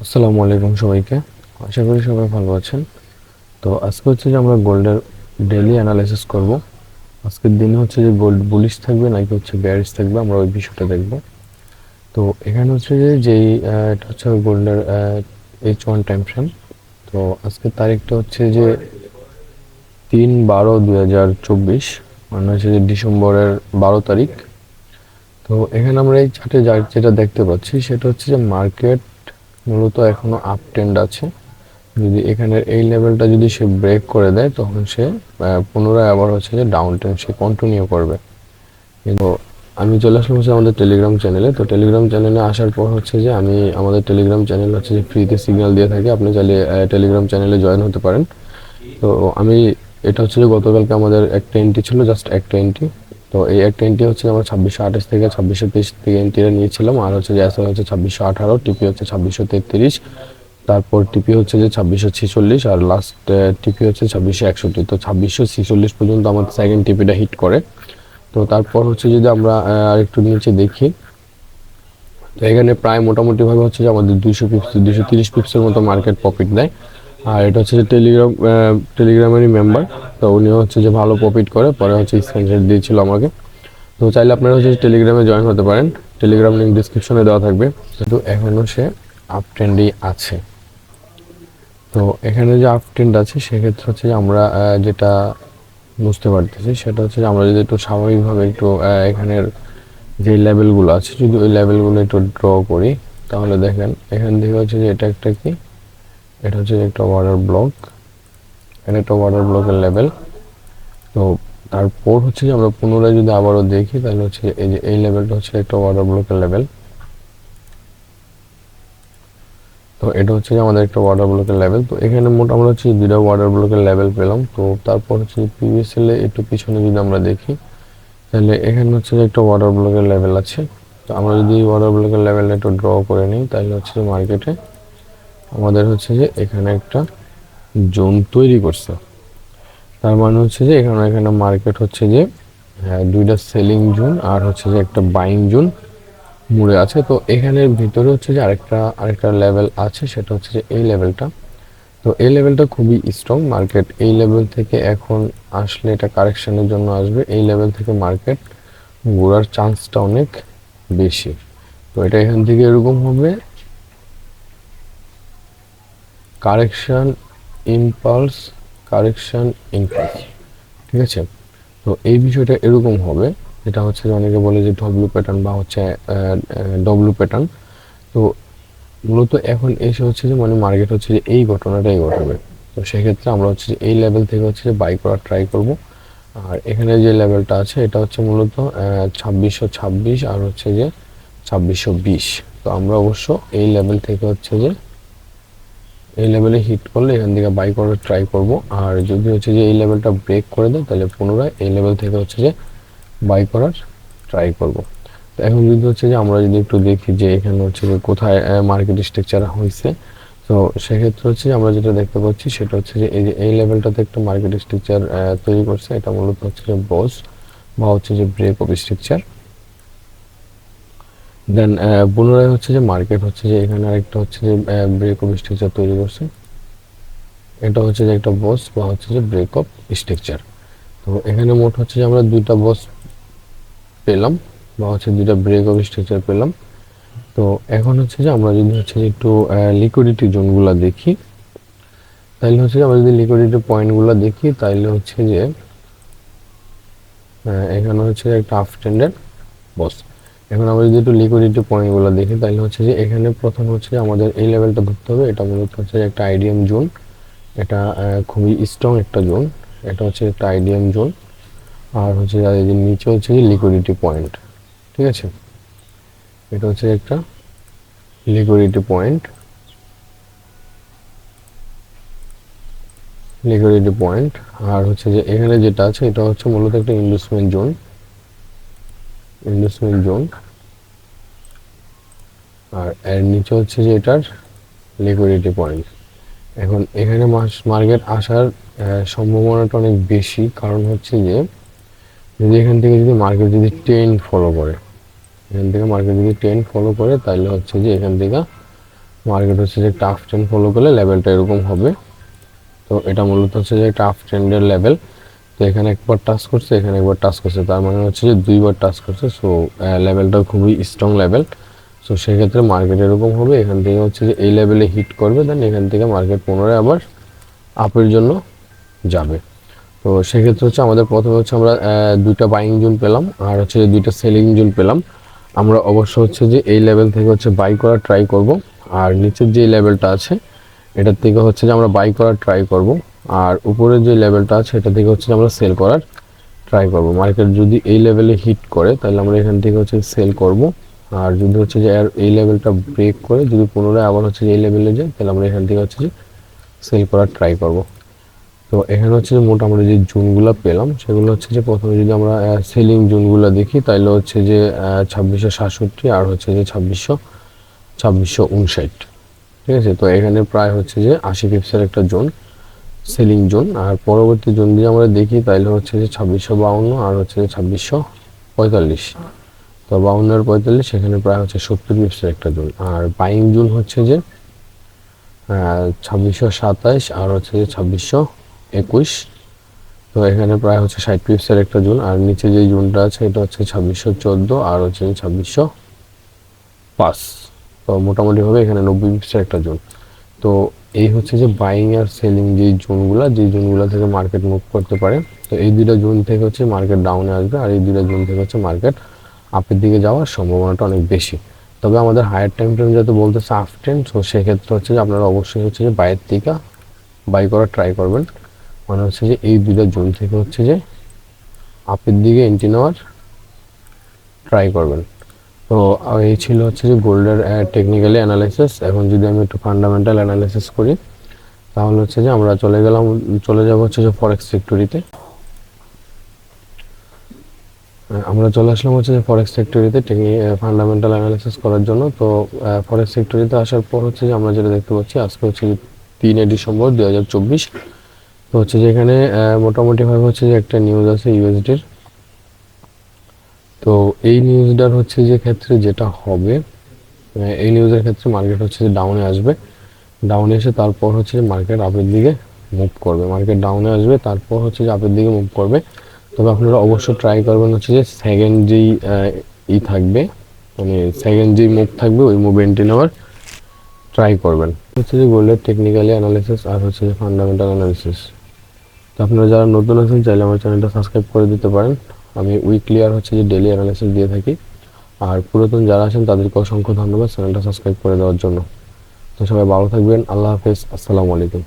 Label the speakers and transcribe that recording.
Speaker 1: আসসালামু আলাইকুম সবাইকে। আশা করি সবাই ভালো আছেন। তো আজকে হচ্ছে যে আমরা গোল্ডের ডেলি অ্যানালাইসিস করব। আজকের দিনে হচ্ছে যে গোল্ড বুলিশ থাকবে নাকি হচ্ছে ব্যারিশ থাকবে আমরা ওই বিষয়টা দেখব। তো এখানে হচ্ছে যে যেই এটা হচ্ছে গোল্ডের এইচ ওয়ান টাইম ফ্রেম তো আজকের তারিখটা হচ্ছে যে তিন বারো দুই হাজার চব্বিশ মানে হচ্ছে যে ডিসেম্বরের বারো তারিখ। তো এখানে আমরা এই চার্টে যেটা দেখতে পাচ্ছি সেটা হচ্ছে যে মার্কেট মূলত এখনও আপ ট্রেন্ড আছে। যদি এখানের এই লেভেলটা যদি সে ব্রেক করে দেয়, তখন সে পুনরায় আবার হচ্ছে যে ডাউন ট্রেন্ড সে কন্টিনিউ করবে। কিন্তু আমি চলে আসলাম হচ্ছে আমাদের টেলিগ্রাম চ্যানেলে তো টেলিগ্রাম চ্যানেলে আসার পর হচ্ছে যে আমি, আমাদের টেলিগ্রাম চ্যানেল হচ্ছে যে ফ্রিতে সিগন্যাল দিয়ে থাকি। আপনি চাইলে টেলিগ্রাম চ্যানেলে জয়েন হতে পারেন। তো আমি, এটা হচ্ছে যে গতকালকে আমাদের একটা এন্ট্রি ছিল জাস্ট একটা এন্ট্রি তো এই একটা এন্ট্রি হচ্ছে আমরা ছাব্বিশশো আঠাশ থেকে ছাব্বিশশো তেইশ থেকে এন্ট্রিটা নিয়েছিলাম। আর হচ্ছে যে হচ্ছে ছাব্বিশশো আঠারো টিপি হচ্ছে ছাব্বিশশো তেত্রিশ। তারপর টিপি হচ্ছে যে ছাব্বিশশো ছেচল্লিশ আর লাস্ট টিপি হচ্ছে ছাব্বিশশো একষট্টি। তো ছাব্বিশশো ছেচল্লিশ পর্যন্ত আমাদের সেকেন্ড টিপিটা হিট করে। তো তারপর হচ্ছে যদি আমরা আরেকটু নিচে দেখি, তো এখানে প্রায় মোটামুটিভাবে হচ্ছে যে আমাদের দুইশো পিপস দুইশো তিরিশ পিপসের মতো মার্কেট প্রফিট দেয়। আর এটা হচ্ছে যে টেলিগ্রাম টেলিগ্রামেরই মেম্বার তো উনিও হচ্ছে যে ভালো প্রফিট করে, পরে হচ্ছে স্ক্রিনশট দিয়েছিল আমাকে। তো চাইলে আপনারা হচ্ছে টেলিগ্রামে জয়েন হতে পারেন। টেলিগ্রাম লিঙ্ক ডিসক্রিপশনে দেওয়া থাকবে। কিন্তু এখনও সে আপ ট্রেন্ডেই আছে। তো এখানে যে আপ ট্রেন্ড আছে, সেক্ষেত্রে হচ্ছে যে আমরা যেটা বুঝতে পারতেছি, সেটা হচ্ছে যে আমরা যদি একটু স্বাভাবিকভাবে একটু এখানের যে লেভেলগুলো আছে, যদি ওই লেভেলগুলো একটু ড্র করি, তাহলে দেখেন, এখান থেকে হচ্ছে যে এটা একটা কি? এটা হচ্ছে একটা ওয়াটার ব্লক এটা একটা ওয়াটার ব্লকের লেভেল তো তারপর হচ্ছে যে আমরা পুনরায় যদি আবারও দেখি, তাহলে হচ্ছে এই যে এই লেভেলটা হচ্ছে একটা ওয়াটার ব্লকের লেভেল তো এটা হচ্ছে যে আমাদের একটা ওয়াটার ব্লকের লেভেল তো এখানে মোটামুটি হচ্ছে দুইটা ওয়াটার ব্লকের লেভেল পেলাম। তো তারপর হচ্ছে পিভিএসএল এ একটু পিছনে যদি আমরা দেখি, তাহলে এখানে হচ্ছে যে একটা ওয়াটার ব্লকের লেভেল আছে। তো আমরা যদি ওয়াটার ব্লকের লেভেলটা একটু ড্র করে নিই, তাহলে হচ্ছে মার্কেটে আমাদের হচ্ছে যে এখানে একটা জোন তৈরি করছে। তার মানে হচ্ছে যে এখানে এখানে মার্কেট হচ্ছে যে হ্যাঁ, দুইটা সেলিং জোন আর হচ্ছে যে একটা বাইং জোন মুড়ে আছে। তো এখানের ভিতরে হচ্ছে যে আরেকটা আরেকটা লেভেল আছে সেটা হচ্ছে যে এই লেভেলটা তো এই লেভেলটা খুবই স্ট্রং মার্কেট এই লেভেল থেকে এখন আসলে এটা কারেকশনের জন্য আসবে। এই লেভেল থেকে মার্কেট ঘোরার চান্সটা অনেক বেশি। তো এটা এখান থেকে এরকম হবে কারেকশন, ইম্পালস কারেকশন, ইম্পালস। ঠিক আছে? তো এই বিষয়টা এরকম হবে। যেটা হচ্ছে অনেকে বলে যে ডব্লু প্যাটার্ন বা হচ্ছে ডব্লু প্যাটার্ন তো মূলত এখন এসে হচ্ছে যে মানে মার্কেট হচ্ছে যে এই ঘটনাটাই ঘটাবে। তো সেক্ষেত্রে আমরা হচ্ছে যে এই লেভেল থেকে হচ্ছে যে বাই করার ট্রাই করব। আর এখানে যে লেভেলটা আছে, এটা হচ্ছে মূলত ছাব্বিশশো ছাব্বিশ আর হচ্ছে যে ছাব্বিশশো বিশ। তো আমরা অবশ্য এই লেভেল থেকে হচ্ছে যে এই লেভেলে হিট করলে এখান থেকে বাই করার ট্রাই করব। আর যদি হচ্ছে যে এই লেভেলটা ব্রেক করে দেয়, তাহলে পুনরায় এই লেভেল থেকে হচ্ছে যে বাই করার ট্রাই করব। তো এখন যদি হচ্ছে যে আমরা যদি একটু দেখি যে এখানে হচ্ছে যে কোথায় মার্কেট স্ট্রাকচার হয়েছে তো সেক্ষেত্রে হচ্ছে যে আমরা যেটা দেখতে পাচ্ছি সেটা হচ্ছে যে এই যে, এই লেভেলটাতে একটা মার্কেট স্ট্রাকচার তৈরি করছে। এটা মূলত হচ্ছে যে বস বা হচ্ছে যে ব্রেক অফ স্ট্রাকচার দেন পুনরায় হচ্ছে যে মার্কেট হচ্ছে যে এখানে আরেকটা হচ্ছে যে ব্রেক অফ স্ট্রাকচার তৈরি করছে। এটা হচ্ছে যে একটা বস বা হচ্ছে যে ব্রেক অফ স্ট্রাকচার তো এখানে মোট হচ্ছে যে আমরা দুইটা বস পেলাম বা হচ্ছে দুইটা ব্রেক অফ স্ট্রাকচার পেলাম। তো এখন হচ্ছে যে আমরা যদি হচ্ছে যে একটু লিকুইডিটি জোনগুলো দেখি, তাহলে হচ্ছে যে আমরা যদি লিকুইডিটি পয়েন্টগুলো দেখি, তাহলে হচ্ছে যে এখানে হচ্ছে একটা আপ ট্রেন্ডের বস এখন আমরা যদি একটু লিকুইডিটি পয়েন্টগুলো দেখি, তাহলে হচ্ছে যে এখানে প্রথম হচ্ছে আমাদের এই লেভেলটা ধরতে হবে। এটা মূলত হচ্ছে একটা আইডিএম জোন এটা খুবই স্ট্রং একটা জোন এটা হচ্ছে একটা আইডিএম জোন আর হচ্ছে যে নিচে হচ্ছে যে লিকুইডিটি পয়েন্ট ঠিক আছে? এটা হচ্ছে একটা লিকুইডিটি পয়েন্ট লিকুইডিটি পয়েন্ট আর হচ্ছে যে এখানে যেটা আছে, এটা হচ্ছে মূলত একটা ইনভেস্টমেন্ট জোন ইনভেস্টমেন্ট জোন আর, এর নিচে হচ্ছে যে এটার লিকুইডিটি পয়েন্ট এখন এখানে মাস মার্কেট আসার সম্ভাবনাটা অনেক বেশি। কারণ হচ্ছে যে, যদি এখান থেকে যদি মার্কেট যদি ট্রেন্ড ফলো করে, এখান থেকে মার্কেট যদি ট্রেন্ড ফলো করে, তাহলে হচ্ছে যে এখান থেকে মার্কেট হচ্ছে যে আপ ট্রেন্ড ফলো করলে লেভেলটা এরকম হবে। তো এটা মূলত হচ্ছে যে আপ ট্রেন্ডের লেভেল এখানে একবার টাচ করছে, এখানে একবার টাচ করছে। তার মানে হচ্ছে যে দুইবার টাচ করছে সো লেভেলটা খুবই স্ট্রং লেভেল সো সেক্ষেত্রে মার্কেট এরকম হবে, এখান থেকে হচ্ছে যে এই লেভেলে হিট করবে দেন এখান থেকে মার্কেট পুনরায় আবার আপের জন্য যাবে। তো সেক্ষেত্রে হচ্ছে আমাদের প্রথমে হচ্ছে আমরা দুইটা বাইং জোন পেলাম, আর হচ্ছে যে দুইটা সেলিং জোন পেলাম। আমরা অবশ্য হচ্ছে যে এই লেভেল থেকে হচ্ছে বাই করার ট্রাই করব, আর নিচের যে লেভেলটা আছে, এটার থেকে হচ্ছে যে আমরা বাই করার ট্রাই করব। আর উপরের যে লেভেলটা আছে সেটা থেকে হচ্ছে আমরা সেল করার ট্রাই করব। মার্কেট যদি এই লেভেলে হিট করে, তাহলে আমরা এখান থেকে হচ্ছে সেল করব। আর যদি হচ্ছে যে এই লেভেলটা ব্রেক করে, যদি পুনরায় আবার হচ্ছে এই লেভেলে যায়, তাহলে আমরা এখান থেকে হচ্ছে যে সেল করার ট্রাই করব। তো এখানে হচ্ছে যে মোটামুটি যে জুনগুলো পেলাম, সেগুলো হচ্ছে যে প্রথমে যদি আমরা সেলিং জুনগুলো দেখি তাহলে হচ্ছে যে ছাব্বিশশো সাতষট্টি আর হচ্ছে যে ছাব্বিশশো ছাব্বিশশো উনষাট। ঠিক আছে? তো এখানে প্রায় হচ্ছে যে আশি পিপসের একটা জোন। সেলিং জোন, আর পরবর্তী জোন যদি আমরা দেখি তাহলে হচ্ছে যে ছাব্বিশশো বাউন্ন আর হচ্ছে যে ছাব্বিশশো পঁয়তাল্লিশ। তো বাউন্ন আর পঁয়তাল্লিশ এখানে প্রায় হচ্ছে সত্তর পিপসের একটা জোন। আর বাইং জোন হচ্ছে যে ছাব্বিশশো সাতাইশ আর হচ্ছে যে ছাব্বিশশো একুশ। তো এখানে প্রায় হচ্ছে ষাট পিপসের একটা জোন, আর নিচে যে জোনটা আছে, এটা হচ্ছে ছাব্বিশশো চোদ্দ আর হচ্ছে ছাব্বিশশো পাঁচ। তো মোটামুটিভাবে এখানে নব্বই পিপসের একটা জোন। তো এই হচ্ছে যে বাইং আর সেলিং যে জোনগুলো যে জোনগুলো থেকে মার্কেট মুভ করতে পারে, তো এই দুইটা জোন থেকে হচ্ছে মার্কেট ডাউনে আসবে, আর এই দুইটা জোন থেকে হচ্ছে মার্কেট আপের দিকে যাওয়ার সম্ভাবনাটা অনেক বেশি। তবে আমাদের হায়ার টাইম ফ্রেম যেহেতু বলতেছে আফ ট্রেন্ড তো সেক্ষেত্রে হচ্ছে যে আপনারা অবশ্যই হচ্ছে যে বাইরের দিকে বাই করার ট্রাই করবেন। মানে হচ্ছে যে এই দুইটা জোন থেকে হচ্ছে যে আপের দিকে এন্ট্রি নেওয়ার ট্রাই করবেন। তো এই ছিল হচ্ছে যে গোল্ডের টেকনিক্যালি অ্যানালাইসিস এখন যদি আমি একটু ফান্ডামেন্টাল অ্যানালাইসিস করি, তাহলে হচ্ছে যে আমরা চলে গেলাম, চলে যাব হচ্ছে যে ফরেক্স সেক্টরিতে আমরা চলে আসলাম হচ্ছে যে ফরেক্স সেক্টরিতে ফান্ডামেন্টাল অ্যানালাইসিস করার জন্য। তো ফরেক্স সেক্টরিতে আসার পর হচ্ছে যে আমরা যেটা দেখতে পাচ্ছি, আজকে হচ্ছে যে তিনে ডিসেম্বর দু হাজার চব্বিশ। তো হচ্ছে যে এখানে মোটামুটিভাবে হচ্ছে যে একটা নিউজ আছে ইউএসডির তো এই নিউজটার হচ্ছে যে ক্ষেত্রে যেটা হবে এই নিউজের ক্ষেত্রে মার্কেট হচ্ছে যে ডাউনে আসবে। ডাউনে এসে তারপর হচ্ছে যে মার্কেট আপের দিকে মুভ করবে। মার্কেট ডাউনে আসবে, তারপর হচ্ছে যে আপের দিকে মুভ করবে। তবে আপনারা অবশ্যই ট্রাই করবেন হচ্ছে যে সেকেন্ড যেই ই থাকবে মানে সেকেন্ড যেই মুভ থাকবে, ওই মুভ এন্ট্রি নেওয়ার ট্রাই করবেন। হচ্ছে যে গোল্ডের টেকনিক্যালি অ্যানালিসিস আর হচ্ছে যে ফান্ডামেন্টাল অ্যানালিসিস তো আপনারা যারা নতুন আছেন, চাইলে আমার চ্যানেলটা সাবস্ক্রাইব করে দিতে পারেন। আমি উইকলি আর হচ্ছে যে ডেলি অ্যানালিসিস দিয়ে থাকি। আর পুরাতন যারা আছেন, তাদেরকে অসংখ্য ধন্যবাদ চ্যানেলটা সাবস্ক্রাইব করে দেওয়ার জন্য। তো সবাই ভালো থাকবেন, আল্লাহ হাফেজ, আসসালামু আলাইকুম।